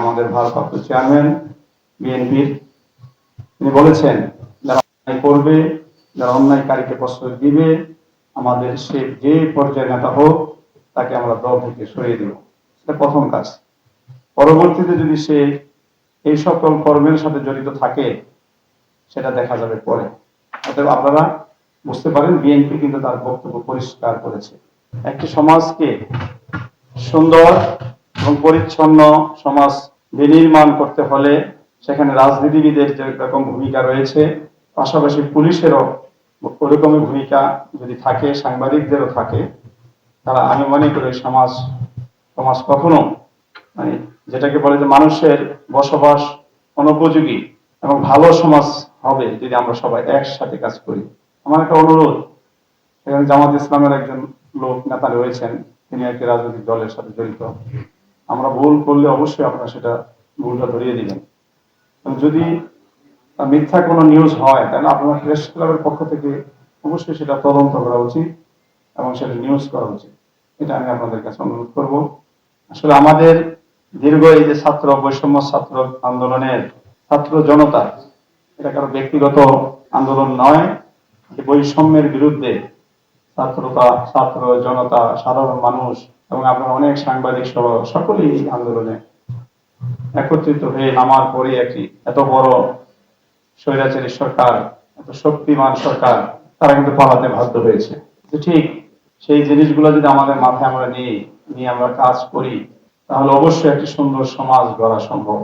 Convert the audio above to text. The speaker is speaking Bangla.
আমাদের ভারপ্রাপ্ত চেয়ারম্যান, বিএনপির। তিনি বলেছেন, যারা অন্যায় করবে, যারা অন্যায়কারীকে প্রশ্রয় দিবে, আমাদের সে যে পর্যায়ের নেতা হোক, তাকে আমরা দল থেকে সরিয়ে দেব। এটা প্রথম কাজ। পরবর্তীতে যদি সে এই সকল কর্মের সাথে জড়িত থাকে, সেটা দেখা যাবে পরে। অতএব আপনারা বুঝতে পারেন, বিএনপি কিন্তু তার বক্তব্য পরিষ্কার করেছে। একটি সমাজকে সুন্দর এবং পরিচ্ছন্ন সমাজ বিনির্মাণ করতে হলে সেখানে রাজনীতিবিদের যে রকম ভূমিকা রয়েছে, পাশাপাশি পুলিশেরও ওরকমই ভূমিকা যদি থাকে, সাংবাদিকদেরও থাকে, তারা আমি মনে করি সমাজ সমাজ কখনো মানে যেটাকে বলে যে মানুষের বসবাস অনুপযোগী এবং ভালো সমাজ হবে যদি আমরা সবাই একসাথে কাজ করি। আমার একটা অনুরোধ, সেখানে জামাত ইসলামের একজন লোক, নেতা রয়েছেন, তিনি একটি রাজনৈতিক দলের সাথে জড়িত। আমরা ভুল করলে অবশ্যই আপনারা সেটা ভুলটা ধরিয়ে দিবেন যদি মিথ্যা কোনো নিউজ হয়, তাহলে আপনার প্রেস ক্লাবের পক্ষ থেকে অবশ্যই সেটা তদন্ত করা উচিত এবং সেটা নিউজ করা উচিত। এটা আমি আপনাদের কাছে অনুরোধ করব। আসলে আমাদের দীর্ঘ এই যে ছাত্র বৈষম্য ছাত্র আন্দোলনের ছাত্র জনতা, এটা কারও ব্যক্তিগত আন্দোলন নয় বৈষম্যের বিরুদ্ধে ছাত্রতা, ছাত্র জনতা, সাধারণ মানুষ এবং আপনার অনেক সাংবাদিক সহ সকলেই এই আন্দোলনে একত্রিত হয়ে নামার পরে একটি এত বড় স্বৈরাচারী সরকার, এত শক্তিমান সরকার, তারা কিন্তু পালাতে বাধ্য হয়েছে। ঠিক সেই জিনিসগুলো যদি আমাদের মাথায় আমরা নিই, নিয়ে আমরা কাজ করি, তাহলে অবশ্যই একটি সুন্দর সমাজ গড়া সম্ভব।